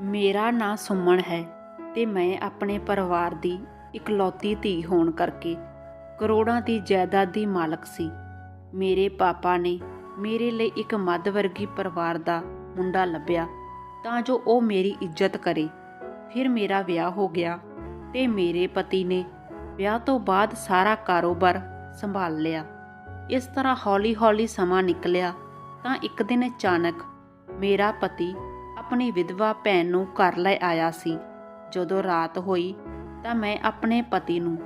ਮੇਰਾ ਨਾਂ ਸੁਮਨ ਹੈ ਤੇ ਮੈਂ ਆਪਣੇ ਪਰਿਵਾਰ ਦੀ ਇਕਲੌਤੀ ਧੀ ਹੋਣ ਕਰਕੇ ਕਰੋੜਾਂ ਦੀ ਜਾਇਦਾਦ ਦੀ ਮਾਲਕ ਸੀ। ਮੇਰੇ ਪਾਪਾ ਨੇ ਮੇਰੇ ਲਈ ਇੱਕ ਮੱਧ ਵਰਗੀ ਪਰਿਵਾਰ ਦਾ ਮੁੰਡਾ ਲੱਭਿਆ ਤਾਂ ਜੋ ਉਹ ਮੇਰੀ ਇੱਜ਼ਤ ਕਰੇ। ਫਿਰ ਮੇਰਾ ਵਿਆਹ ਹੋ ਗਿਆ ਤੇ ਮੇਰੇ ਪਤੀ ਨੇ ਵਿਆਹ ਤੋਂ ਬਾਅਦ ਸਾਰਾ ਕਾਰੋਬਾਰ ਸੰਭਾਲ ਲਿਆ। ਇਸ ਤਰ੍ਹਾਂ ਹੌਲੀ-ਹੌਲੀ ਸਮਾਂ ਨਿਕਲਿਆ ਤਾਂ ਇੱਕ ਦਿਨ ਅਚਾਨਕ ਮੇਰਾ ਪਤੀ ਆਪਣੀ ਵਿਧਵਾ ਭੈਣ ਨੂੰ ਘਰ ਲੈ ਆਇਆ ਸੀ। ਜਦੋਂ ਰਾਤ ਹੋਈ ਤਾਂ ਮੈਂ ਆਪਣੇ ਪਤੀ ਨੂੰ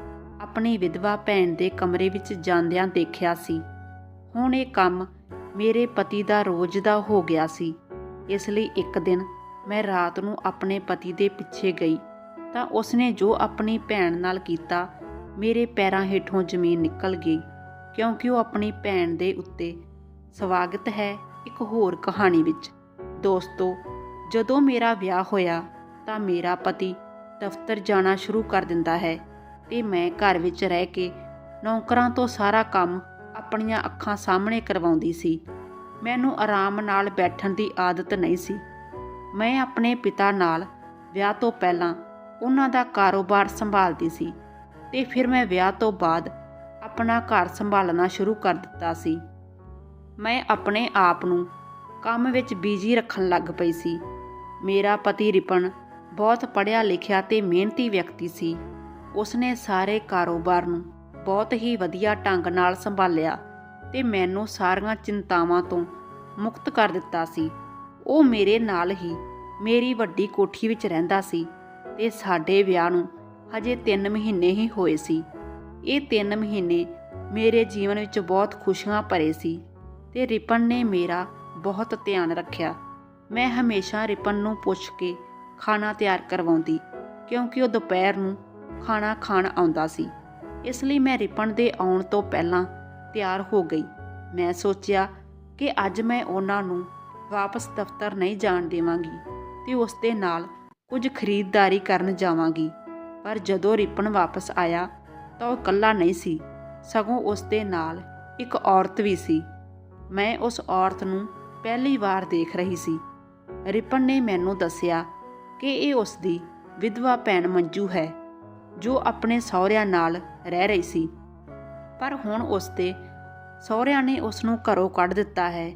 ਆਪਣੀ ਵਿਧਵਾ ਭੈਣ ਦੇ ਕਮਰੇ ਵਿੱਚ ਜਾਂਦਿਆਂ ਦੇਖਿਆ ਸੀ। ਹੁਣ ਇਹ ਕੰਮ ਮੇਰੇ ਪਤੀ ਦਾ ਰੋਜ਼ ਦਾ ਹੋ ਗਿਆ ਸੀ। ਇਸ ਲਈ ਇੱਕ ਦਿਨ ਮੈਂ ਰਾਤ ਨੂੰ ਆਪਣੇ ਪਤੀ ਦੇ ਪਿੱਛੇ ਗਈ ਤਾਂ ਉਸਨੇ ਜੋ ਆਪਣੀ ਭੈਣ ਨਾਲ ਕੀਤਾ, ਮੇਰੇ ਪੈਰਾਂ ਹੇਠੋਂ ਜ਼ਮੀਨ ਨਿਕਲ ਗਈ, ਕਿਉਂਕਿ ਉਹ ਆਪਣੀ ਭੈਣ ਦੇ ਉੱਤੇ ਸਵਾਗਤ ਹੈ ਇੱਕ ਹੋਰ ਕਹਾਣੀ ਵਿੱਚ। ਦੋਸਤੋ ਜਦੋਂ ਮੇਰਾ ਵਿਆਹ ਹੋਇਆ ਤਾਂ ਮੇਰਾ ਪਤੀ ਦਫ਼ਤਰ ਜਾਣਾ ਸ਼ੁਰੂ ਕਰ ਦਿੰਦਾ ਹੈ ਤੇ ਮੈਂ ਘਰ ਵਿੱਚ ਰਹਿ ਕੇ ਨੌਕਰਾਂ ਤੋਂ ਸਾਰਾ ਕੰਮ ਆਪਣੀਆਂ ਅੱਖਾਂ ਸਾਹਮਣੇ ਕਰਵਾਉਂਦੀ ਸੀ। ਮੈਨੂੰ ਆਰਾਮ ਨਾਲ ਬੈਠਣ ਦੀ ਆਦਤ ਨਹੀਂ ਸੀ। ਮੈਂ ਆਪਣੇ ਪਿਤਾ ਨਾਲ ਵਿਆਹ ਤੋਂ ਪਹਿਲਾਂ ਉਹਨਾਂ ਦਾ ਕਾਰੋਬਾਰ ਸੰਭਾਲਦੀ ਸੀ ਤੇ ਫਿਰ ਮੈਂ ਵਿਆਹ ਤੋਂ ਬਾਅਦ ਆਪਣਾ ਘਰ ਸੰਭਾਲਣਾ ਸ਼ੁਰੂ ਕਰ ਦਿੱਤਾ ਸੀ। ਮੈਂ ਆਪਣੇ ਆਪ ਨੂੰ ਕੰਮ ਵਿੱਚ ਬਿਜ਼ੀ ਰੱਖਣ ਲੱਗ ਪਈ ਸੀ। ਮੇਰਾ ਪਤੀ ਰਿਪਨ ਬਹੁਤ ਪੜ੍ਹਿਆ ਲਿਖਿਆ ਤੇ ਮਿਹਨਤੀ ਵਿਅਕਤੀ ਸੀ। ਉਸਨੇ ਸਾਰੇ ਕਾਰੋਬਾਰ ਨੂੰ ਬਹੁਤ ਹੀ ਵਧੀਆ ਢੰਗ ਨਾਲ ਸੰਭਾਲਿਆ ਤੇ ਮੈਨੂੰ ਸਾਰੀਆਂ ਚਿੰਤਾਵਾਂ ਤੋਂ ਮੁਕਤ ਕਰ ਦਿੱਤਾ ਸੀ। ਉਹ ਮੇਰੇ ਨਾਲ ਹੀ ਮੇਰੀ ਵੱਡੀ ਕੋਠੀ ਵਿੱਚ ਰਹਿੰਦਾ ਸੀ ਤੇ ਸਾਡੇ ਵਿਆਹ ਨੂੰ ਹਜੇ 3 ਮਹੀਨੇ ਹੀ ਹੋਏ ਸੀ। ਇਹ 3 ਮਹੀਨੇ ਮੇਰੇ ਜੀਵਨ ਵਿੱਚ ਬਹੁਤ ਖੁਸ਼ੀਆਂ ਭਰੇ ਸੀ ਤੇ ਰਿਪਨ ਨੇ ਮੇਰਾ ਬਹੁਤ ਧਿਆਨ ਰੱਖਿਆ। ਮੈਂ ਹਮੇਸ਼ਾ ਰਿਪਨ ਨੂੰ ਪੁੱਛ ਕੇ ਖਾਣਾ ਤਿਆਰ ਕਰਵਾਉਂਦੀ, ਕਿਉਂਕਿ ਉਹ ਦੁਪਹਿਰ ਨੂੰ ਖਾਣਾ ਖਾਣ ਆਉਂਦਾ ਸੀ। ਇਸ ਲਈ ਮੈਂ ਰਿਪਨ ਦੇ ਆਉਣ ਤੋਂ ਪਹਿਲਾਂ ਤਿਆਰ ਹੋ ਗਈ। ਮੈਂ ਸੋਚਿਆ ਕਿ ਅੱਜ ਮੈਂ ਉਹਨਾਂ ਨੂੰ ਵਾਪਸ ਦਫ਼ਤਰ ਨਹੀਂ ਜਾਣ ਦੇਵਾਂਗੀ ਤੇ ਉਸ ਦੇ ਨਾਲ ਕੁਝ ਖਰੀਦਦਾਰੀ ਕਰਨ ਜਾਵਾਂਗੀ। ਪਰ ਜਦੋਂ ਰਿਪਨ ਵਾਪਸ ਆਇਆ ਤਾਂ ਉਹ ਇਕੱਲਾ ਨਹੀਂ ਸੀ, ਸਗੋਂ ਉਸ ਦੇ ਨਾਲ ਇੱਕ ਔਰਤ ਵੀ ਸੀ। ਮੈਂ ਉਸ ਔਰਤ ਨੂੰ ਪਹਿਲੀ ਵਾਰ ਦੇਖ ਰਹੀ ਸੀ। ਰਿਪਨ ਨੇ ਮੈਨੂੰ ਦੱਸਿਆ ਕਿ ਇਹ ਉਸ ਦੀ ਵਿਧਵਾ ਭੈਣ ਮੰਜੂ ਹੈ, ਜੋ ਆਪਣੇ ਸਹੁਰਿਆਂ ਨਾਲ ਰਹਿ ਰਹੀ ਸੀ। ਪਰ ਹੁਣ ਉਸ ਦੇ ਸਹੁਰਿਆਂ ਨੇ ਉਸ ਨੂੰ ਘਰੋਂ ਕੱਢ ਦਿੱਤਾ ਹੈ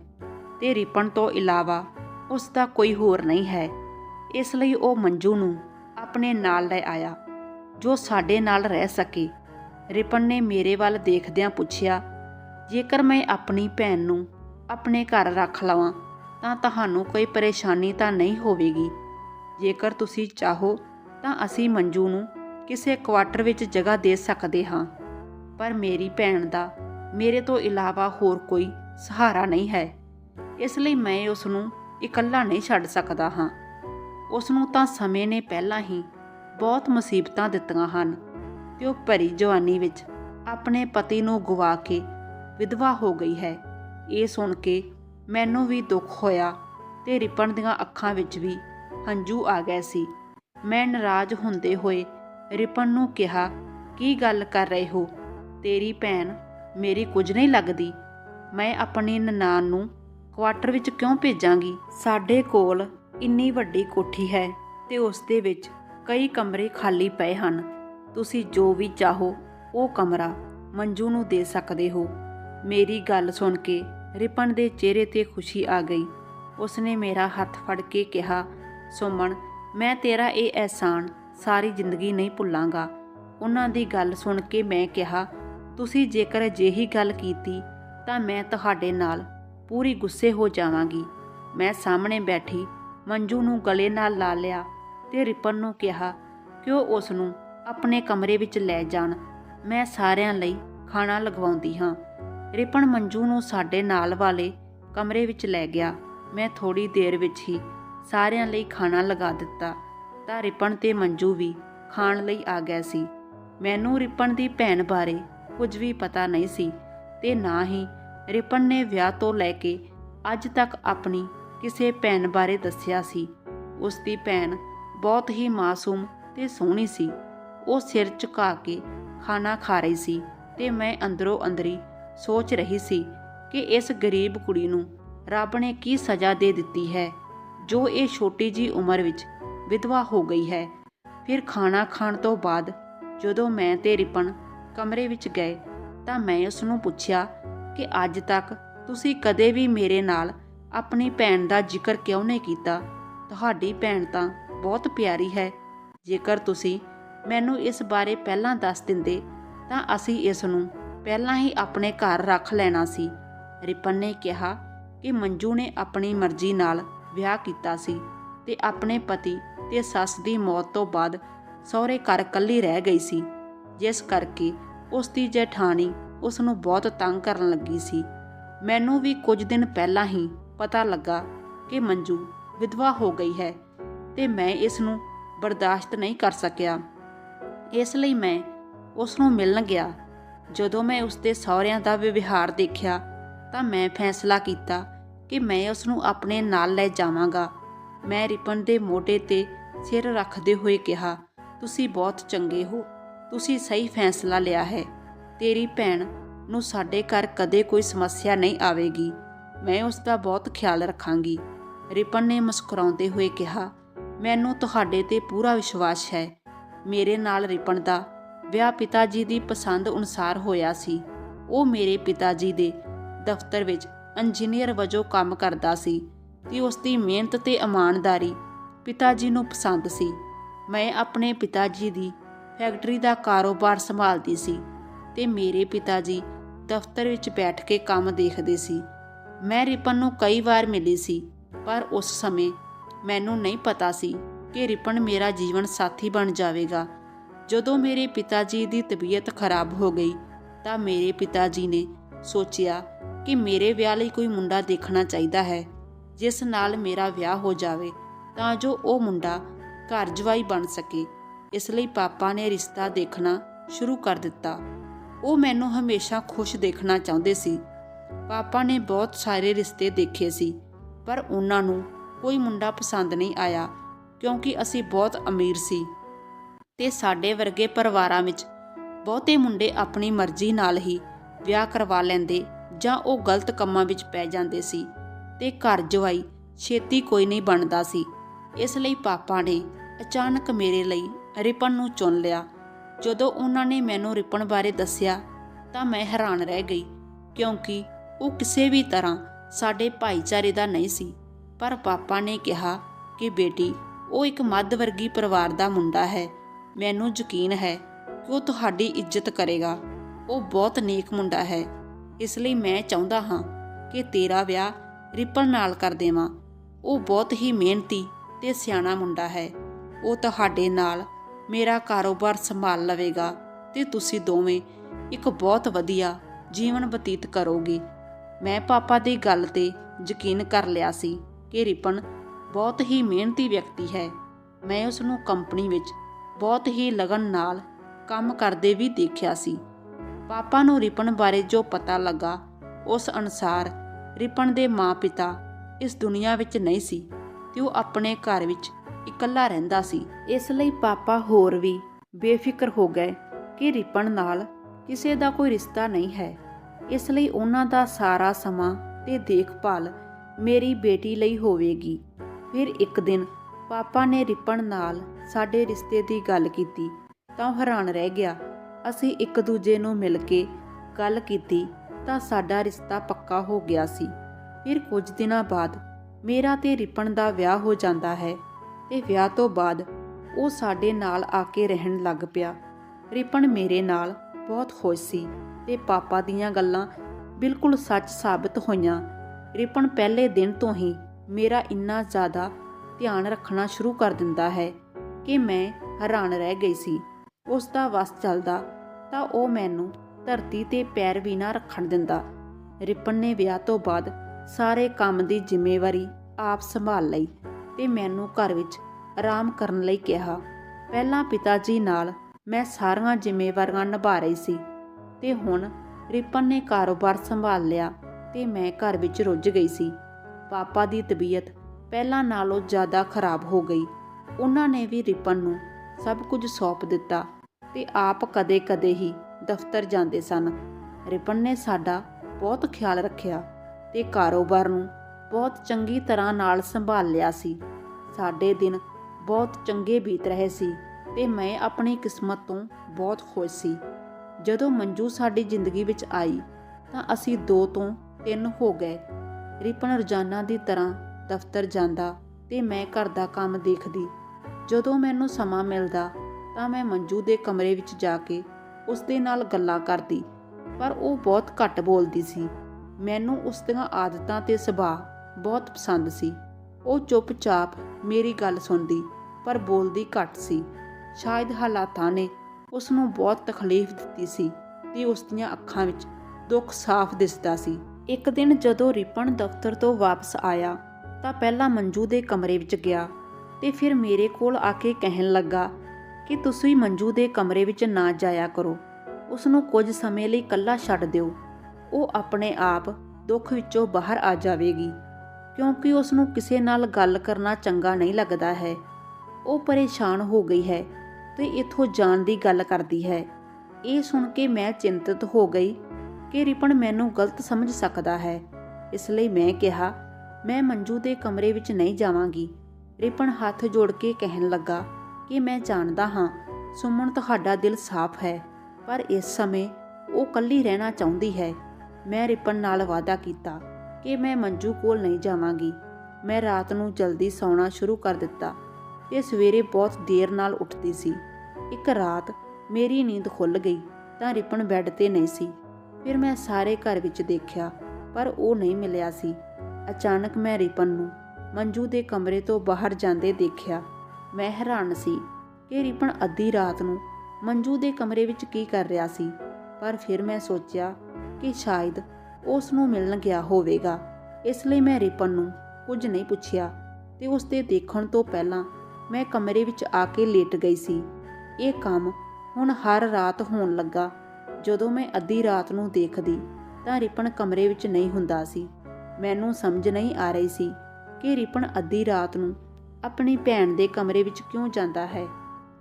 ਤੇ ਰਿਪਨ ਤੋਂ ਇਲਾਵਾ ਉਸ ਦਾ ਕੋਈ ਹੋਰ ਨਹੀਂ ਹੈ। ਇਸ ਲਈ ਉਹ ਮੰਜੂ ਨੂੰ ਆਪਣੇ ਨਾਲ ਲੈ ਆਇਆ, ਜੋ ਸਾਡੇ ਨਾਲ ਰਹਿ ਸਕੇ। ਰਿਪਨ ਨੇ ਮੇਰੇ ਵੱਲ ਦੇਖਦਿਆਂ ਪੁੱਛਿਆ, ਜੇਕਰ ਮੈਂ ਆਪਣੀ ਭੈਣ ਨੂੰ ਆਪਣੇ ਘਰ ਰੱਖ ਲਵਾਂ ਤਾਂ ਤੁਹਾਨੂੰ ਕੋਈ ਪਰੇਸ਼ਾਨੀ ਤਾਂ ਨਹੀਂ ਹੋਵੇਗੀ। ਜੇਕਰ ਤੁਸੀਂ ਚਾਹੋ ਤਾਂ ਅਸੀਂ ਮੰਜੂ ਨੂੰ ਕਿਸੇ ਕੁਆਟਰ ਵਿੱਚ ਜਗ੍ਹਾ ਦੇ ਸਕਦੇ ਹਾਂ। ਪਰ ਮੇਰੀ ਭੈਣ ਦਾ ਮੇਰੇ ਤੋਂ ਇਲਾਵਾ ਹੋਰ ਕੋਈ ਸਹਾਰਾ ਨਹੀਂ ਹੈ। ਇਸ ਲਈ ਮੈਂ ਉਸ ਨੂੰ ਇਕੱਲਾ ਨਹੀਂ ਛੱਡ ਸਕਦਾ ਹਾਂ। ਉਸ ਨੂੰ ਤਾਂ ਸਮੇਂ ਨੇ ਪਹਿਲਾਂ ਹੀ ਬਹੁਤ ਮੁਸੀਬਤਾਂ ਦਿੱਤੀਆਂ ਹਨ ਤੇ ਉਹ ਭਰੀ ਜਵਾਨੀ ਵਿੱਚ ਆਪਣੇ ਪਤੀ ਨੂੰ ਗਵਾ ਕੇ ਵਿਧਵਾ ਹੋ ਗਈ ਹੈ। ਇਹ ਸੁਣ ਕੇ ਮੈਨੂੰ ਵੀ ਦੁੱਖ ਹੋਇਆ ਤੇ ਰਿਪਨ ਦੀਆਂ ਅੱਖਾਂ ਵਿੱਚ ਵੀ ਹੰਝੂ ਆ ਗਏ ਸੀ। ਮੈਂ ਨਾਰਾਜ਼ ਹੁੰਦੇ ਹੋਏ ਰਿਪਨ ਨੂੰ ਕਿਹਾ, ਕੀ ਗੱਲ ਕਰ ਰਹੇ ਹੋ? ਤੇਰੀ ਭੈਣ ਮੇਰੀ ਕੁਝ ਨਹੀਂ ਲੱਗਦੀ। ਮੈਂ ਆਪਣੀ ਨਨਾਣ ਨੂੰ ਕੁਆਟਰ ਵਿੱਚ ਕਿਉਂ ਭੇਜਾਂਗੀ? ਸਾਡੇ ਕੋਲ ਇੰਨੀ ਵੱਡੀ ਕੋਠੀ ਹੈ ਤੇ ਉਸ ਦੇ ਵਿੱਚ ਕਈ ਕਮਰੇ ਖਾਲੀ ਪਏ ਹਨ। ਤੁਸੀਂ ਜੋ ਵੀ ਚਾਹੋ, ਉਹ ਕਮਰਾ ਮੰਜੂ ਨੂੰ ਦੇ ਸਕਦੇ ਹੋ। ਮੇਰੀ ਗੱਲ ਸੁਣ ਕੇ ਰਿਪਨ ਦੇ ਚਿਹਰੇ ਤੇ ਖੁਸ਼ੀ ਆ ਗਈ। ਉਸਨੇ ਮੇਰਾ ਹੱਥ ਫੜ ਕੇ ਕਿਹਾ, ਸੁਮਨ, ਮੈਂ ਤੇਰਾ ਇਹ ਅਹਿਸਾਨ ਸਾਰੀ ਜ਼ਿੰਦਗੀ ਨਹੀਂ ਭੁੱਲਾਂਗਾ। ਉਹਨਾਂ ਦੀ ਗੱਲ ਸੁਣ ਕੇ ਮੈਂ ਕਿਹਾ, ਤੁਸੀਂ ਜੇਕਰ ਅਜਿਹੀ ਗੱਲ ਕੀਤੀ, ਤਾਂ ਮੈਂ ਤੁਹਾਡੇ ਨਾਲ ਪੂਰੀ ਗੁੱਸੇ ਹੋ ਜਾਵਾਂਗੀ। ਮੈਂ ਸਾਹਮਣੇ ਬੈਠੀ, ਮੰਜੂ ਨੂੰ ਗਲੇ ਨਾਲ ਲਾ ਲਿਆ ਤੇ ਰਿਪਨ ਨੂੰ ਕਿਹਾ ਕਿ ਉਹ ਉਸ ਨੂੰ ਆਪਣੇ ਕਮਰੇ ਵਿੱਚ ਲੈ ਜਾਣ? ਮੈਂ ਸਾਰਿਆਂ ਲਈ ਖਾਣਾ ਲਗਵਾਉਂਦੀ ਹਾਂ। ਰਿਪਨ ਮੰਜੂ ਨੂੰ ਸਾਡੇ ਨਾਲ ਵਾਲੇ ਕਮਰੇ ਵਿੱਚ ਲੈ ਗਿਆ। ਮੈਂ ਥੋੜੀ ਦੇਰ ਵਿੱਚ ਹੀ ਸਾਰਿਆਂ ਲਈ ਖਾਣਾ ਲਗਾ ਦਿੱਤਾ। ਤਾਂ ਰਿਪਨ ਤੇ ਮੰਜੂ ਵੀ ਖਾਣ ਲਈ ਆ ਗਏ ਸੀ। ਮੈਨੂੰ ਰਿਪਨ ਦੀ ਭੈਣ ਬਾਰੇ ਕੁਝ ਵੀ ਪਤਾ ਨਹੀਂ ਸੀ ਤੇ ਨਾ ਹੀ ਰਿਪਨ ਨੇ ਵਿਆਹ ਤੋਂ ਲੈ ਕੇ ਅੱਜ ਤੱਕ ਆਪਣੀ ਕਿਸੇ ਭੈਣ ਬਾਰੇ ਦੱਸਿਆ ਸੀ। ਉਸ ਦੀ ਭੈਣ ਬਹੁਤ ਹੀ ਮਾਸੂਮ ਤੇ ਸੋਹਣੀ ਸੀ। ਉਹ ਸਿਰ ਝੁਕਾ ਕੇ ਖਾਣਾ ਖਾ ਰਹੀ ਸੀ ਤੇ ਮੈਂ ਅੰਦਰੋਂ ਅੰਦਰੀ ਸੋਚ ਰਹੀ ਸੀ ਕਿ ਇਸ ਗਰੀਬ ਕੁੜੀ ਨੂੰ ਰੱਬ ਨੇ ਕੀ ਸਜ਼ਾ ਦੇ ਦਿੱਤੀ ਹੈ, ਜੋ ਇਹ ਛੋਟੀ ਜੀ ਉਮਰ ਵਿੱਚ ਵਿਧਵਾ ਹੋ ਗਈ ਹੈ। ਫਿਰ ਖਾਣਾ ਖਾਣ ਤੋਂ ਬਾਅਦ ਜਦੋਂ ਮੈਂ ਤੇ ਰਿਪਨ ਕਮਰੇ ਵਿੱਚ ਗਏ ਤਾਂ ਮੈਂ ਉਸ ਨੂੰ ਪੁੱਛਿਆ ਕਿ ਅੱਜ ਤੱਕ ਤੁਸੀਂ ਕਦੇ ਵੀ ਮੇਰੇ ਨਾਲ ਆਪਣੀ ਭੈਣ ਦਾ ਜ਼ਿਕਰ ਕਿਉਂ ਨਹੀਂ ਕੀਤਾ? ਤੁਹਾਡੀ ਭੈਣ ਤਾਂ ਬਹੁਤ ਪਿਆਰੀ ਹੈ। ਜੇਕਰ ਤੁਸੀਂ ਮੈਨੂੰ ਇਸ ਬਾਰੇ ਪਹਿਲਾਂ ਦੱਸ ਦਿੰਦੇ ਤਾਂ ਅਸੀਂ ਇਸ ਨੂੰ ਪਹਿਲਾਂ ਹੀ ਆਪਣੇ ਘਰ ਰੱਖ ਲੈਣਾ ਸੀ। ਰਿਪਨ ਨੇ ਕਿਹਾ ਕਿ ਮੰਜੂ ਨੇ ਆਪਣੀ ਮਰਜ਼ੀ ਨਾਲ ਵਿਆਹ ਕੀਤਾ ਸੀ ਤੇ ਆਪਣੇ ਪਤੀ ਤੇ ਸੱਸ ਦੀ ਮੌਤ ਤੋਂ ਬਾਅਦ ਸਹੁਰੇ ਘਰ ਇਕੱਲੀ ਰਹਿ ਗਈ ਸੀ। ਜਿਸ ਕਰਕੇ ਉਸ ਦੀ ਜੇਠਾਣੀ ਉਸ ਨੂੰ ਬਹੁਤ ਤੰਗ ਕਰਨ ਲੱਗੀ ਸੀ। ਮੈਨੂੰ ਵੀ ਕੁਝ ਦਿਨ ਪਹਿਲਾਂ ਹੀ ਪਤਾ ਲੱਗਾ ਕਿ ਮੰਜੂ ਵਿਧਵਾ ਹੋ ਗਈ ਹੈ ਤੇ ਮੈਂ ਇਸ ਨੂੰ ਬਰਦਾਸ਼ਤ ਨਹੀਂ ਕਰ ਸਕਿਆ। ਇਸ ਲਈ ਮੈਂ ਉਸ ਨੂੰ ਮਿਲਣ ਗਿਆ ਜਦੋਂ ਮੈਂ ਉਸ ਦੇ ਸਹੁਰਿਆਂ ਦਾ ਵਿਵਹਾਰ ਦੇਖਿਆ, ਤਾਂ ਮੈਂ ਫੈਸਲਾ ਕੀਤਾ ਕਿ ਮੈਂ ਉਸ ਨੂੰ ਆਪਣੇ ਨਾਲ ਲੈ ਜਾਵਾਂਗਾ। ਮੈਂ ਰਿਪਨ ਦੇ ਮੋਢੇ ਤੇ ਸਿਰ ਰੱਖਦੇ ਹੋਏ ਕਿਹਾ, ਤੁਸੀਂ ਬਹੁਤ ਚੰਗੇ ਹੋ। ਤੁਸੀਂ ਸਹੀ ਫੈਸਲਾ ਲਿਆ ਹੈ। ਤੇਰੀ ਭੈਣ ਨੂੰ ਸਾਡੇ ਘਰ ਕਦੇ ਕੋਈ ਸਮੱਸਿਆ ਨਹੀਂ ਆਵੇਗੀ। ਮੈਂ ਉਸ ਦਾ ਬਹੁਤ ਖਿਆਲ ਰੱਖਾਂਗੀ। ਰਿਪਨ ਨੇ ਮੁਸਕਰਾਉਂਦੇ ਹੋਏ ਕਿਹਾ, ਮੈਨੂੰ ਤੁਹਾਡੇ ਤੇ ਪੂਰਾ ਵਿਸ਼ਵਾਸ ਹੈ। ਮੇਰੇ ਨਾਲ ਰਿਪਨ ਦਾ ਵਿਆਹ ਪਿਤਾ ਜੀ ਦੀ ਪਸੰਦ ਅਨੁਸਾਰ ਹੋਇਆ ਸੀ। ਉਹ ਮੇਰੇ ਪਿਤਾ ਜੀ ਦੇ ਦਫ਼ਤਰ ਵਿੱਚ ਇੰਜੀਨੀਅਰ ਵਜੋਂ ਕੰਮ ਕਰਦਾ ਸੀ ਤੇ ਉਸ ਦੀ ਮਿਹਨਤ ਤੇ ਇਮਾਨਦਾਰੀ ਪਿਤਾ ਜੀ ਨੂੰ ਪਸੰਦ ਸੀ। ਮੈਂ ਆਪਣੇ ਪਿਤਾ ਜੀ ਦੀ ਫੈਕਟਰੀ ਦਾ ਕਾਰੋਬਾਰ ਸੰਭਾਲਦੀ ਸੀ ਤੇ ਮੇਰੇ ਪਿਤਾ ਜੀ ਦਫ਼ਤਰ ਵਿੱਚ ਬੈਠ ਕੇ ਕੰਮ ਦੇਖਦੇ ਸੀ। ਮੈਂ ਰਿਪਨ ਨੂੰ ਕਈ ਵਾਰ ਮਿਲੀ ਸੀ, ਪਰ ਉਸ ਸਮੇਂ ਮੈਨੂੰ ਨਹੀਂ ਪਤਾ ਸੀ ਕਿ ਰਿਪਨ ਮੇਰਾ ਜੀਵਨ ਸਾਥੀ ਬਣ ਜਾਵੇਗਾ। ਜਦੋਂ ਮੇਰੇ ਪਿਤਾ ਜੀ ਦੀ ਤਬੀਅਤ ਖਰਾਬ ਹੋ ਗਈ ਤਾਂ ਮੇਰੇ ਪਿਤਾ ਜੀ ਨੇ ਸੋਚਿਆ ਕਿ ਮੇਰੇ ਵਿਆਹ ਲਈ ਕੋਈ ਮੁੰਡਾ ਦੇਖਣਾ ਚਾਹੀਦਾ ਹੈ। ਜਿਸ ਨਾਲ ਮੇਰਾ ਵਿਆਹ ਹੋ ਜਾਵੇ ਤਾਂ ਜੋ ਉਹ ਮੁੰਡਾ ਘਰ ਜਵਾਈ ਬਣ ਸਕੇ। ਇਸ ਲਈ ਪਾਪਾ ਨੇ ਰਿਸ਼ਤਾ ਦੇਖਣਾ ਸ਼ੁਰੂ ਕਰ ਦਿੱਤਾ। ਉਹ ਮੈਨੂੰ ਹਮੇਸ਼ਾ ਖੁਸ਼ ਦੇਖਣਾ ਚਾਹੁੰਦੇ ਸੀ। ਪਾਪਾ ਨੇ ਬਹੁਤ ਸਾਰੇ ਰਿਸ਼ਤੇ ਦੇਖੇ ਸੀ, ਪਰ ਉਹਨਾਂ ਨੂੰ ਕੋਈ ਮੁੰਡਾ ਪਸੰਦ ਨਹੀਂ ਆਇਆ ਕਿਉਂਕਿ ਅਸੀਂ ਬਹੁਤ ਅਮੀਰ ਸੀ। ਤੇ ਸਾਡੇ ਵਰਗੇ ਪਰਿਵਾਰਾਂ ਵਿੱਚ ਬਹੁਤੇ ਮੁੰਡੇ ਆਪਣੀ ਮਰਜ਼ੀ ਨਾਲ ਹੀ ਵਿਆਹ ਕਰਵਾ ਲੈਂਦੇ ਜਾਂ ਉਹ ਗਲਤ ਕੰਮਾਂ ਵਿੱਚ ਪੈ ਜਾਂਦੇ ਸੀ ਤੇ ਘਰ ਜਵਾਈ ਛੇਤੀ ਕੋਈ ਨਹੀਂ ਬਣਦਾ ਸੀ। ਇਸ ਲਈ ਪਾਪਾ ਨੇ ਅਚਾਨਕ ਮੇਰੇ ਲਈ ਰਿਪਨ ਨੂੰ ਚੁਣ ਲਿਆ। ਜਦੋਂ ਉਹਨਾਂ ਨੇ ਮੈਨੂੰ ਰਿਪਨ ਬਾਰੇ ਦੱਸਿਆ ਤਾਂ ਮੈਂ ਹੈਰਾਨ ਰਹਿ ਗਈ ਕਿਉਂਕਿ ਉਹ ਕਿਸੇ ਵੀ ਤਰ੍ਹਾਂ ਸਾਡੇ ਭਾਈਚਾਰੇ ਦਾ ਨਹੀਂ ਸੀ। ਪਰ ਪਾਪਾ ਨੇ ਕਿਹਾ ਕਿ ਬੇਟੀ, ਉਹ ਇੱਕ ਮੱਧ ਵਰਗੀ ਪਰਿਵਾਰ ਦਾ ਮੁੰਡਾ ਹੈ। ਮੈਨੂੰ ਯਕੀਨ ਹੈ ਕਿ ਉਹ ਤੁਹਾਡੀ ਇੱਜ਼ਤ ਕਰੇਗਾ। ਉਹ ਬਹੁਤ ਨੇਕ ਮੁੰਡਾ ਹੈ। ਇਸ ਲਈ ਮੈਂ ਚਾਹੁੰਦਾ ਹਾਂ ਕਿ ਤੇਰਾ ਵਿਆਹ ਰਿਪਨ ਨਾਲ ਕਰ ਦੇਵਾਂ। ਉਹ ਬਹੁਤ ਹੀ ਮਿਹਨਤੀ ਤੇ ਸਿਆਣਾ ਮੁੰਡਾ ਹੈ। ਉਹ ਤੁਹਾਡੇ ਨਾਲ ਮੇਰਾ ਕਾਰੋਬਾਰ ਸੰਭਾਲ ਲਵੇਗਾ ਤੇ ਤੁਸੀਂ ਦੋਵੇਂ ਇੱਕ ਬਹੁਤ ਵਧੀਆ ਜੀਵਨ ਬਤੀਤ ਕਰੋਗੇ। ਮੈਂ ਪਾਪਾ ਦੀ ਗੱਲ ਤੇ ਯਕੀਨ ਕਰ ਲਿਆ ਸੀ ਕਿ ਰਿਪਨ ਬਹੁਤ ਹੀ ਮਿਹਨਤੀ ਵਿਅਕਤੀ ਹੈ। ਮੈਂ ਉਸ ਨੂੰ ਕੰਪਨੀ ਵਿੱਚ ਬਹੁਤ ਹੀ ਲਗਨ ਨਾਲ ਕੰਮ ਕਰਦੇ ਵੀ ਦੇਖਿਆ ਸੀ। ਪਾਪਾ ਨੂੰ ਰਿਪਨ ਬਾਰੇ ਜੋ ਪਤਾ ਲੱਗਾ, ਉਸ ਅਨੁਸਾਰ ਰਿਪਨ ਦੇ ਮਾਂ ਪਿਤਾ ਇਸ ਦੁਨੀਆ ਵਿੱਚ ਨਹੀਂ ਸੀ ਤੇ ਉਹ ਆਪਣੇ ਘਰ ਵਿੱਚ ਇਕੱਲਾ ਰਹਿੰਦਾ ਸੀ। ਇਸ ਲਈ ਪਾਪਾ ਹੋਰ ਵੀ ਬੇਫਿਕਰ ਹੋ ਗਏ ਕਿ ਰਿਪਨ ਨਾਲ ਕਿਸੇ ਦਾ ਕੋਈ ਰਿਸ਼ਤਾ ਨਹੀਂ ਹੈ। ਇਸ ਲਈ ਉਹਨਾਂ ਦਾ ਸਾਰਾ ਸਮਾਂ ਤੇ ਦੇਖਭਾਲ ਮੇਰੀ ਬੇਟੀ ਲਈ ਹੋਵੇਗੀ। ਫਿਰ ਇੱਕ ਦਿਨ ਪਾਪਾ ਨੇ ਰਿਪਨ ਨਾਲ ਸਾਡੇ ਰਿਸ਼ਤੇ ਦੀ ਗੱਲ ਕੀਤੀ ਤਾਂ ਉਹ ਹੈਰਾਨ ਰਹਿ ਗਿਆ। ਅਸੀਂ ਇੱਕ ਦੂਜੇ ਨੂੰ ਮਿਲ ਕੇ ਗੱਲ ਕੀਤੀ ਤਾਂ ਸਾਡਾ ਰਿਸ਼ਤਾ ਪੱਕਾ ਹੋ ਗਿਆ ਸੀ। ਫਿਰ ਕੁਝ ਦਿਨਾਂ ਬਾਅਦ ਮੇਰਾ ਤੇ ਰਿਪਨ ਦਾ ਵਿਆਹ ਹੋ ਜਾਂਦਾ ਹੈ ਤੇ ਵਿਆਹ ਤੋਂ ਬਾਅਦ ਉਹ ਸਾਡੇ ਨਾਲ ਆ ਕੇ ਰਹਿਣ ਲੱਗ ਪਿਆ। ਰਿਪਨ ਮੇਰੇ ਨਾਲ ਬਹੁਤ ਖੁਸ਼ ਸੀ ਤੇ ਪਾਪਾ ਦੀਆਂ ਗੱਲਾਂ ਬਿਲਕੁਲ ਸੱਚ ਸਾਬਤ ਹੋਈਆਂ। ਰਿਪਨ ਪਹਿਲੇ ਦਿਨ ਤੋਂ ਹੀ ਮੇਰਾ ਇੰਨਾ ਜ਼ਿਆਦਾ ਧਿਆਨ ਰੱਖਣਾ ਸ਼ੁਰੂ ਕਰ ਦਿੰਦਾ ਹੈ ਕਿ ਮੈਂ ਹੈਰਾਨ ਰਹਿ ਗਈ ਸੀ। ਉਸ ਦਾ ਵਸ ਚੱਲਦਾ ਤਾਂ ਉਹ ਮੈਨੂੰ ਧਰਤੀ ਤੇ ਪੈਰ ਵੀ ਨਾ ਰੱਖਣ ਦਿੰਦਾ। ਰਿਪਨ ਨੇ ਵਿਆਹ ਤੋਂ ਬਾਅਦ ਸਾਰੇ ਕੰਮ ਦੀ ਜ਼ਿੰਮੇਵਾਰੀ ਆਪ ਸੰਭਾਲ ਲਈ ਤੇ ਮੈਨੂੰ ਘਰ ਵਿੱਚ ਆਰਾਮ ਕਰਨ ਲਈ ਕਿਹਾ। ਪਹਿਲਾਂ ਪਿਤਾ ਜੀ ਨਾਲ ਮੈਂ ਸਾਰੀਆਂ ਜ਼ਿੰਮੇਵਾਰੀਆਂ ਨਿਭਾ ਰਹੀ ਸੀ ਤੇ ਹੁਣ ਰਿਪਨ ਨੇ ਕਾਰੋਬਾਰ ਸੰਭਾਲ ਲਿਆ ਤੇ ਮੈਂ ਘਰ ਵਿੱਚ ਰੁੱਝ ਗਈ ਸੀ। ਪਾਪਾ ਦੀ ਤਬੀਅਤ ਪਹਿਲਾਂ ਨਾਲੋਂ ਜ਼ਿਆਦਾ ਖਰਾਬ ਹੋ ਗਈ। ਉਹਨਾਂ ਨੇ ਵੀ ਰਿਪਨ ਨੂੰ ਸਭ ਕੁਝ ਸੌਂਪ ਦਿੱਤਾ ਤੇ ਆਪ ਕਦੇ-ਕਦੇ ਹੀ ਦਫ਼ਤਰ ਜਾਂਦੇ ਸਨ। ਰਿਪਨ ਨੇ ਸਾਡਾ ਬਹੁਤ ਖਿਆਲ ਰੱਖਿਆ ਤੇ ਕਾਰੋਬਾਰ ਨੂੰ ਬਹੁਤ ਚੰਗੀ ਤਰ੍ਹਾਂ ਨਾਲ ਸੰਭਾਲ ਲਿਆ ਸੀ। ਸਾਡੇ ਦਿਨ ਬਹੁਤ ਚੰਗੇ ਬੀਤ ਰਹੇ ਸੀ ਤੇ ਮੈਂ ਆਪਣੀ ਕਿਸਮਤ ਤੋਂ ਬਹੁਤ ਖੁਸ਼ ਸੀ। ਜਦੋਂ ਮੰਜੂ ਸਾਡੀ ਜ਼ਿੰਦਗੀ ਵਿੱਚ ਆਈ ਤਾਂ ਅਸੀਂ ਦੋ ਤੋਂ ਤਿੰਨ ਹੋ ਗਏ। ਰਿਪਨ ਰੋਜ਼ਾਨਾ ਦੀ ਤਰ੍ਹਾਂ ਦਫ਼ਤਰ ਜਾਂਦਾ ਤੇ ਮੈਂ ਘਰ ਦਾ ਕੰਮ ਦੇਖਦੀ ਜਦੋਂ ਮੈਨੂੰ ਸਮਾਂ ਮਿਲਦਾ ਤਾਂ ਮੈਂ ਮੰਜੂ ਦੇ ਕਮਰੇ ਵਿੱਚ ਜਾ ਕੇ ਉਸ ਦੇ ਨਾਲ ਗੱਲਾਂ ਕਰਦੀ, ਪਰ ਉਹ ਬਹੁਤ ਘੱਟ ਬੋਲਦੀ ਸੀ। ਮੈਨੂੰ ਉਸ ਦੀਆਂ ਆਦਤਾਂ ਤੇ ਸੁਭਾਅ ਬਹੁਤ ਪਸੰਦ ਸੀ। ਉਹ ਚੁੱਪਚਾਪ ਮੇਰੀ ਗੱਲ ਸੁਣਦੀ, ਪਰ ਬੋਲਦੀ ਘੱਟ ਸੀ। ਸ਼ਾਇਦ ਹਾਲਾਤਾਂ ਨੇ ਉਸ ਨੂੰ ਬਹੁਤ ਤਕਲੀਫ ਦਿੱਤੀ ਸੀ ਤੇ ਉਸ ਦੀਆਂ ਅੱਖਾਂ ਵਿੱਚ ਦੁੱਖ ਸਾਫ਼ ਦਿਸਦਾ ਸੀ। ਇੱਕ ਦਿਨ ਜਦੋਂ ਰਿਪਨ ਦਫ਼ਤਰ ਤੋਂ ਵਾਪਸ ਆਇਆ ਤਾਂ ਪਹਿਲਾਂ ਮੰਜੂ ਦੇ ਕਮਰੇ ਵਿੱਚ ਗਿਆ। ਤੇ ਫਿਰ ਮੇਰੇ ਕੋਲ ਆ ਕੇ ਕਹਿਣ ਲੱਗਾ ਕਿ ਤੁਸੀਂ ਮੰਜੂ ਦੇ ਕਮਰੇ ਵਿੱਚ ਨਾ ਜਾਇਆ ਕਰੋ। ਉਸ ਨੂੰ ਕੁਝ ਸਮੇਂ ਲਈ ਇਕੱਲਾ ਛੱਡ ਦਿਓ। ਉਹ ਆਪਣੇ ਆਪ ਦੁੱਖ ਵਿੱਚੋਂ ਬਾਹਰ ਆ ਜਾਵੇਗੀ, ਕਿਉਂਕਿ ਉਸ ਨੂੰ ਕਿਸੇ ਨਾਲ ਗੱਲ ਕਰਨਾ ਚੰਗਾ ਨਹੀਂ ਲੱਗਦਾ ਹੈ। ਉਹ ਪਰੇਸ਼ਾਨ ਹੋ ਗਈ ਹੈ ਤੇ ਇੱਥੋਂ ਜਾਣ ਦੀ ਗੱਲ ਕਰਦੀ ਹੈ। ਇਹ ਸੁਣ ਕੇ ਮੈਂ ਚਿੰਤਤ ਹੋ ਗਈ ਕਿ ਰਿਪਨ ਮੈਨੂੰ ਗਲਤ ਸਮਝ ਸਕਦਾ ਹੈ। ਇਸ ਲਈ ਮੈਂ ਕਿਹਾ, ਮੈਂ ਮੰਜੂ ਦੇ ਕਮਰੇ ਵਿੱਚ ਨਹੀਂ ਜਾਵਾਂਗੀ। ਰਿਪਨ ਹੱਥ ਜੋੜ ਕੇ ਕਹਿਣ ਲੱਗਾ ਕਿ ਮੈਂ ਜਾਣਦਾ ਹਾਂ, ਸੁਮਨ ਤੁਹਾਡਾ ਦਿਲ ਸਾਫ਼ ਹੈ, ਪਰ ਇਸ ਸਮੇਂ ਉਹ ਕੱਲੀ ਰਹਿਣਾ ਚਾਹੁੰਦੀ ਹੈ। ਮੈਂ ਰਿਪਨ ਨਾਲ ਵਾਅਦਾ ਕੀਤਾ ਕਿ ਮੈਂ ਮੰਜੂ ਕੋਲ ਨਹੀਂ ਜਾਵਾਂਗੀ। ਮੈਂ ਰਾਤ ਨੂੰ ਜਲਦੀ ਸੌਣਾ ਸ਼ੁਰੂ ਕਰ ਦਿੱਤਾ ਤੇ ਸਵੇਰੇ ਬਹੁਤ ਦੇਰ ਨਾਲ ਉੱਠਦੀ ਸੀ। ਇੱਕ ਰਾਤ ਮੇਰੀ ਨੀਂਦ ਖੁੱਲ ਗਈ ਤਾਂ ਰਿਪਨ ਬੈੱਡ ਤੇ ਨਹੀਂ ਸੀ। ਫਿਰ ਮੈਂ ਸਾਰੇ ਘਰ ਵਿੱਚ ਦੇਖਿਆ, ਪਰ ਉਹ ਨਹੀਂ ਮਿਲਿਆ ਸੀ। ਅਚਾਨਕ ਮੈਂ ਰਿਪਨ ਨੂੰ ਮੰਜੂ ਦੇ ਕਮਰੇ ਤੋਂ ਬਾਹਰ ਜਾਂਦੇ ਦੇਖਿਆ। ਮੈਂ ਹੈਰਾਨ ਸੀ ਕਿ ਰਿਪਨ ਅੱਧੀ ਰਾਤ ਨੂੰ ਮੰਜੂ ਦੇ ਕਮਰੇ ਵਿੱਚ ਕੀ ਕਰ ਰਿਹਾ ਸੀ। ਪਰ ਫਿਰ ਮੈਂ ਸੋਚਿਆ ਕਿ ਸ਼ਾਇਦ ਉਸ ਨੂੰ ਮਿਲਣ ਗਿਆ ਹੋਵੇਗਾ। ਇਸ ਲਈ ਮੈਂ ਰਿਪਨ ਨੂੰ ਕੁਝ ਨਹੀਂ ਪੁੱਛਿਆ ਤੇ ਉਸ ਦੇ ਦੇਖਣ ਤੋਂ ਪਹਿਲਾਂ ਮੈਂ ਕਮਰੇ ਵਿੱਚ ਆ ਕੇ ਲੇਟ ਗਈ ਸੀ। ਇਹ ਕੰਮ ਹੁਣ ਹਰ ਰਾਤ ਹੋਣ ਲੱਗਾ। ਜਦੋਂ ਮੈਂ ਅੱਧੀ ਰਾਤ ਨੂੰ ਦੇਖਦੀ ਤਾਂ ਰਿਪਨ ਕਮਰੇ ਵਿੱਚ ਨਹੀਂ ਹੁੰਦਾ ਸੀ। ਮੈਨੂੰ ਸਮਝ ਨਹੀਂ ਆ ਰਹੀ ਸੀ ਕਿ ਰਿਪਨ ਅੱਧੀ ਰਾਤ ਨੂੰ ਆਪਣੀ ਭੈਣ ਦੇ ਕਮਰੇ ਵਿੱਚ ਕਿਉਂ ਜਾਂਦਾ ਹੈ?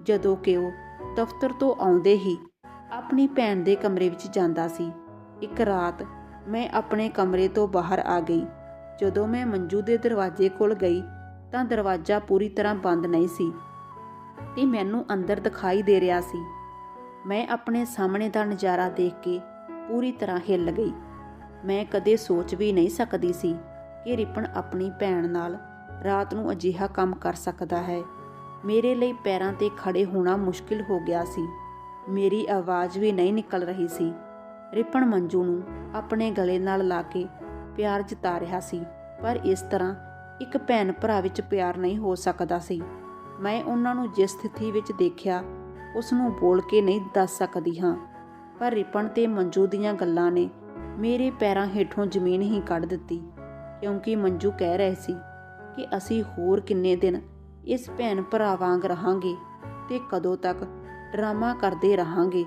ਜਦੋਂ ਕਿ ਉਹ ਦਫ਼ਤਰ ਤੋਂ ਆਉਂਦੇ ਹੀ ਆਪਣੀ ਭੈਣ ਦੇ ਕਮਰੇ ਵਿੱਚ ਜਾਂਦਾ ਸੀ। ਇੱਕ ਰਾਤ ਮੈਂ ਆਪਣੇ ਕਮਰੇ ਤੋਂ ਬਾਹਰ ਆ ਗਈ। ਜਦੋਂ ਮੈਂ ਮੰਜੂ ਦੇ ਦਰਵਾਜ਼ੇ ਕੋਲ ਗਈ ਤਾਂ ਦਰਵਾਜ਼ਾ ਪੂਰੀ ਤਰ੍ਹਾਂ ਬੰਦ ਨਹੀਂ ਸੀ ਤੇ ਮੈਨੂੰ ਅੰਦਰ ਦਿਖਾਈ ਦੇ ਰਿਹਾ ਸੀ। ਮੈਂ ਆਪਣੇ ਸਾਹਮਣੇ ਦਾ ਨਜ਼ਾਰਾ ਦੇਖ ਕੇ ਪੂਰੀ ਤਰ੍ਹਾਂ ਹਿੱਲ ਗਈ। ਮੈਂ ਕਦੇ ਸੋਚ ਵੀ ਨਹੀਂ ਸਕਦੀ ਸੀ ਕਿ ਰਿਪਨ ਆਪਣੀ ਭੈਣ ਨਾਲ ਰਾਤ ਨੂੰ ਅਜਿਹਾ ਕੰਮ ਕਰ ਸਕਦਾ ਹੈ। ਮੇਰੇ ਲਈ ਪੈਰਾਂ ਤੇ ਖੜੇ ਹੋਣਾ ਮੁਸ਼ਕਿਲ ਹੋ ਗਿਆ ਸੀ। ਮੇਰੀ ਆਵਾਜ਼ ਵੀ ਨਹੀਂ ਨਿਕਲ ਰਹੀ ਸੀ। ਰਿਪਨ ਮੰਜੂ ਨੂੰ ਆਪਣੇ ਗਲੇ ਨਾਲ ਲਾ ਕੇ ਪਿਆਰ ਜਤਾ ਰਿਹਾ ਸੀ, ਪਰ ਇਸ ਤਰ੍ਹਾਂ ਇੱਕ ਭੈਣ ਭਰਾ ਵਿੱਚ ਪਿਆਰ ਨਹੀਂ ਹੋ ਸਕਦਾ ਸੀ। ਮੈਂ ਉਹਨਾਂ ਨੂੰ ਜਿਸ ਸਥਿਤੀ ਵਿੱਚ ਦੇਖਿਆ, ਉਸ ਨੂੰ ਬੋਲ ਕੇ ਨਹੀਂ ਦੱਸ ਸਕਦੀ ਹਾਂ। ਪਰ ਰਿਪਨ ਤੇ ਮੰਜੂ ਦੀਆਂ ਗੱਲਾਂ ਨੇ ਮੇਰੇ ਪੈਰਾਂ ਹੇਠੋਂ ਜ਼ਮੀਨ ਹੀ ਕੱਢ ਦਿੱਤੀ। ਕਿਉਂਕਿ ਮੰਜੂ ਕਹਿ ਰਹੇ ਸੀ ਕਿ ਅਸੀਂ ਹੋਰ ਕਿੰਨੇ ਦਿਨ ਇਸ ਭੈਣ ਭਰਾ ਵਾਂਗ ਰਹਾਂਗੇ ਤੇ ਕਦੋਂ ਤੱਕ ਡਰਾਮਾ ਕਰਦੇ ਰਹਾਂਗੇ।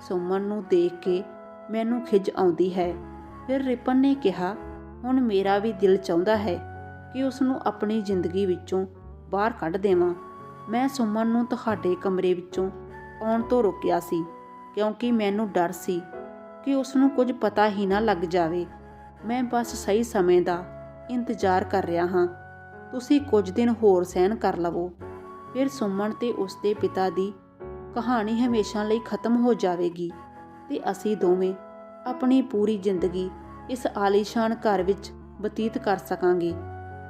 ਸੁਮਨ ਨੂੰ ਦੇਖ ਕੇ ਮੈਨੂੰ ਖਿਜ ਆਉਂਦੀ ਹੈ। ਫਿਰ ਰਿਪਨ ਨੇ ਕਿਹਾ, ਹੁਣ ਮੇਰਾ ਵੀ ਦਿਲ ਚਾਹੁੰਦਾ ਹੈ ਕਿ ਉਸ ਨੂੰ ਆਪਣੀ ਜ਼ਿੰਦਗੀ ਵਿੱਚੋਂ ਬਾਹਰ ਕੱਢ ਦੇਵਾਂ। ਮੈਂ ਸੁਮਨ ਨੂੰ ਤੁਹਾਡੇ ਕਮਰੇ ਵਿੱਚੋਂ ਆਉਣ ਤੋਂ ਰੋਕਿਆ ਸੀ ਕਿਉਂਕਿ ਮੈਨੂੰ ਡਰ ਸੀ ਕਿ ਉਸ ਨੂੰ ਕੁਝ ਪਤਾ ਹੀ ਨਾ ਲੱਗ ਜਾਵੇ। ਮੈਂ ਬਸ ਸਹੀ ਸਮੇਂ ਦਾ ਇੰਤਜ਼ਾਰ ਕਰ ਰਿਹਾ ਹਾਂ। ਤੁਸੀਂ ਕੁਝ ਦਿਨ ਹੋਰ ਸਹਿਣ ਕਰ ਲਵੋ। ਫਿਰ ਸੁਮਨ ਤੇ ਉਸਦੇ ਪਿਤਾ ਦੀ ਕਹਾਣੀ ਹਮੇਸ਼ਾ ਲਈ ਖਤਮ ਹੋ ਜਾਵੇਗੀ ਤੇ ਅਸੀਂ ਦੋਵੇਂ ਆਪਣੀ ਪੂਰੀ ਜ਼ਿੰਦਗੀ ਇਸ ਆਲੀਸ਼ਾਨ ਘਰ ਵਿੱਚ ਬਤੀਤ ਕਰ ਸਕਾਂਗੇ।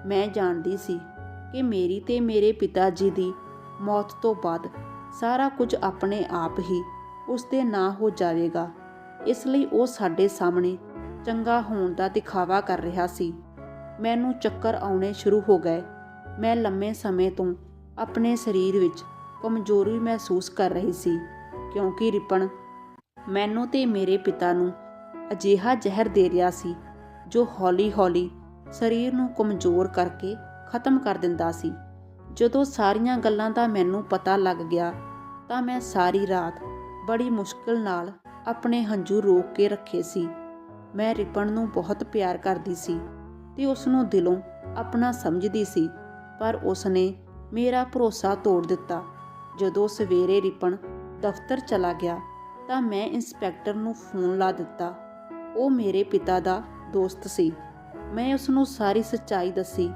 ਮੈਂ ਜਾਣਦੀ ਸੀ ਕਿ ਮੇਰੀ ਤੇ ਮੇਰੇ ਪਿਤਾ ਜੀ ਦੀ ਮੌਤ ਤੋਂ ਬਾਅਦ ਸਾਰਾ ਕੁਝ ਆਪਣੇ ਆਪ ਹੀ ਉਸ ਦੇ ਨਾਂ ਹੋ ਜਾਵੇਗਾ। ਇਸ ਲਈ ਉਹ ਸਾਡੇ ਸਾਹਮਣੇ ਚੰਗਾ ਹੋਣ ਦਾ ਦਿਖਾਵਾ ਕਰ ਰਿਹਾ ਸੀ। ਮੈਨੂੰ ਚੱਕਰ ਆਉਣੇ ਸ਼ੁਰੂ ਹੋ ਗਏ। ਮੈਂ ਲੰਮੇ ਸਮੇਂ ਤੋਂ ਆਪਣੇ ਸਰੀਰ ਵਿੱਚ ਕਮਜ਼ੋਰੀ ਮਹਿਸੂਸ ਕਰ ਰਹੀ ਸੀ, ਕਿਉਂਕਿ ਰਿਪਨ ਮੈਨੂੰ ਤੇ ਮੇਰੇ ਪਿਤਾ ਨੂੰ ਅਜਿਹਾ ਜ਼ਹਿਰ ਦੇ ਰਿਹਾ ਸੀ, ਜੋ ਹੌਲੀ-ਹੌਲੀ ਸਰੀਰ ਨੂੰ ਕਮਜ਼ੋਰ ਕਰਕੇ ਖਤਮ ਕਰ ਦਿੰਦਾ ਸੀ। ਜਦੋਂ ਸਾਰੀਆਂ ਗੱਲਾਂ ਦਾ ਮੈਨੂੰ ਪਤਾ ਲੱਗ ਗਿਆ, ਤਾਂ ਮੈਂ ਸਾਰੀ ਰਾਤ ਬੜੀ ਮੁਸ਼ਕਲ ਨਾਲ ਆਪਣੇ ਹੰਝੂ ਰੋਕ ਕੇ ਰੱਖੇ ਸੀ। ਮੈਂ ਰਿਪਨ ਨੂੰ ਬਹੁਤ ਪਿਆਰ ਕਰਦੀ ਸੀ ਤੇ ਉਸ ਨੂੰ ਦਿਲੋਂ ਆਪਣਾ ਸਮਝਦੀ ਸੀ, ਪਰ ਉਸ ਨੇ ਮੇਰਾ ਭਰੋਸਾ ਤੋੜ ਦਿੱਤਾ। ਜਦੋਂ ਸਵੇਰੇ ਰਿਪਨ ਦਫ਼ਤਰ ਚਲਾ ਗਿਆ ਤਾਂ ਮੈਂ ਇੰਸਪੈਕਟਰ ਨੂੰ ਫੋਨ ਲਾ ਦਿੱਤਾ। ਉਹ ਮੇਰੇ ਪਿਤਾ ਦਾ ਦੋਸਤ ਸੀ। ਮੈਂ ਉਸ ਨੂੰ ਸਾਰੀ ਸੱਚਾਈ ਦੱਸੀ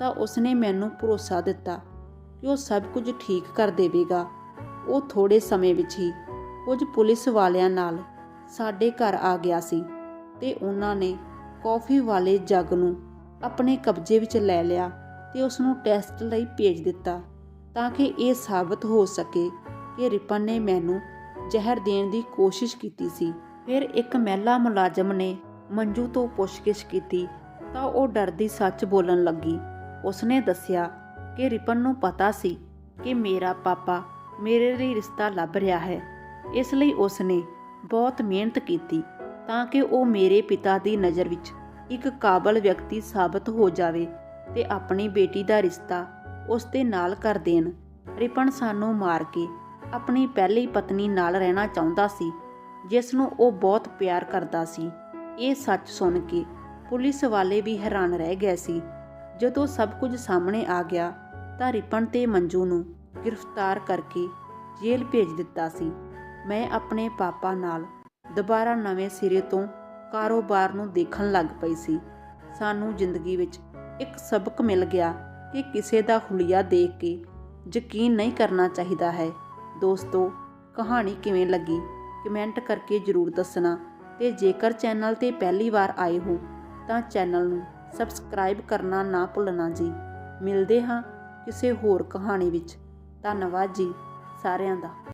ਤਾਂ ਉਸ ਨੇ ਮੈਨੂੰ ਭਰੋਸਾ ਦਿੱਤਾ ਕਿ ਉਹ ਸਭ ਕੁਝ ਠੀਕ ਕਰ ਦੇਵੇਗਾ। ਉਹ ਥੋੜੇ ਸਮੇਂ ਵਿੱਚ ਹੀ ਕੁਝ ਪੁਲਿਸ ਵਾਲਿਆਂ ਨਾਲ ਸਾਡੇ ਘਰ ਆ ਗਿਆ ਸੀ। ਤੇ ਉਹਨਾਂ ਨੇ ਕੌਫੀ ਵਾਲੇ ਜੱਗ ਨੂੰ ਆਪਣੇ ਕਬਜ਼ੇ ਵਿੱਚ ਲੈ ਲਿਆ ਤੇ ਉਸ ਨੂੰ ਟੈਸਟ ਲਈ ਭੇਜ ਦਿੱਤਾ ਤਾਂ ਕਿ ਇਹ ਸਾਬਤ ਹੋ ਸਕੇ ਕਿ ਰਿਪਨ ਨੇ ਮੈਨੂੰ ਜ਼ਹਿਰ ਦੇਣ ਦੀ ਕੋਸ਼ਿਸ਼ ਕੀਤੀ ਸੀ। ਫਿਰ ਇੱਕ ਮਹਿਲਾ ਮੁਲਾਜ਼ਮ ਨੇ ਮੰਜੂ ਤੋਂ ਪੁੱਛਗਿੱਛ ਕੀਤੀ ਤਾਂ ਉਹ ਡਰਦੀ ਸੱਚ ਬੋਲਣ ਲੱਗੀ। ਉਸਨੇ ਦੱਸਿਆ ਕਿ ਰਿਪਨ ਨੂੰ ਪਤਾ ਸੀ ਕਿ ਮੇਰਾ ਪਾਪਾ ਮੇਰੇ ਲਈ ਰਿਸ਼ਤਾ ਲੱਭ ਰਿਹਾ ਹੈ। ਇਸ ਲਈ ਉਸਨੇ ਬਹੁਤ ਮਿਹਨਤ ਕੀਤੀ। ਤਾਂ ਕਿ ਉਹ ਮੇਰੇ ਪਿਤਾ ਦੀ ਨਜ਼ਰ ਵਿੱਚ ਇੱਕ ਕਾਬਲ ਵਿਅਕਤੀ ਸਾਬਤ ਹੋ ਜਾਵੇ ਤੇ ਆਪਣੀ ਬੇਟੀ ਦਾ ਰਿਸ਼ਤਾ ਉਸ ਦੇ ਨਾਲ ਕਰ ਦੇਣ। ਰਿਪਨ ਸਾਨੂੰ ਮਾਰ ਕੇ ਆਪਣੀ ਪਹਿਲੀ ਪਤਨੀ ਨਾਲ ਰਹਿਣਾ ਚਾਹੁੰਦਾ ਸੀ, ਜਿਸ ਨੂੰ ਉਹ ਬਹੁਤ ਪਿਆਰ ਕਰਦਾ ਸੀ। ਇਹ ਸੱਚ ਸੁਣ ਕੇ ਪੁਲਿਸ ਵਾਲੇ ਵੀ ਹੈਰਾਨ ਰਹਿ ਗਏ ਸੀ। ਜਦੋਂ ਸਭ ਕੁਝ ਸਾਹਮਣੇ ਆ ਗਿਆ ਤਾਂ ਰਿਪਨ ਤੇ ਮੰਜੂ ਨੂੰ ਗ੍ਰਿਫਤਾਰ ਕਰਕੇ ਜੇਲ੍ਹ ਭੇਜ ਦਿੱਤਾ ਸੀ। ਮੈਂ ਆਪਣੇ ਪਾਪਾ ਨਾਲ ਦੁਬਾਰਾ ਨਵੇਂ ਸਿਰੇ ਤੋਂ ਕਾਰੋਬਾਰ ਨੂੰ ਦੇਖਣ ਲੱਗ ਪਈ ਸੀ। ਸਾਨੂੰ ਜ਼ਿੰਦਗੀ ਵਿੱਚ ਇੱਕ ਸਬਕ ਮਿਲ ਗਿਆ ਕਿ ਕਿਸੇ ਦਾ ਹੁਲੀਆ ਦੇਖ ਕੇ ਯਕੀਨ ਨਹੀਂ ਕਰਨਾ ਚਾਹੀਦਾ ਹੈ। ਦੋਸਤੋ, ਕਹਾਣੀ ਕਿਵੇਂ ਲੱਗੀ? ਕਮੈਂਟ ਕਰਕੇ ਜਰੂਰ ਦੱਸਣਾ ਤੇ ਜੇਕਰ ਚੈਨਲ ਤੇ ਪਹਿਲੀ ਵਾਰ ਆਏ ਹੋ, ਤਾਂ ਚੈਨਲ ਨੂੰ ਸਬਸਕ੍ਰਾਈਬ ਕਰਨਾ ਨਾ ਭੁੱਲਣਾ ਜੀ। ਮਿਲਦੇ ਹਾਂ ਕਿਸੇ ਹੋਰ ਕਹਾਣੀ ਵਿੱਚ। ਧੰਨਵਾਦ ਜੀ ਸਾਰਿਆਂ ਦਾ।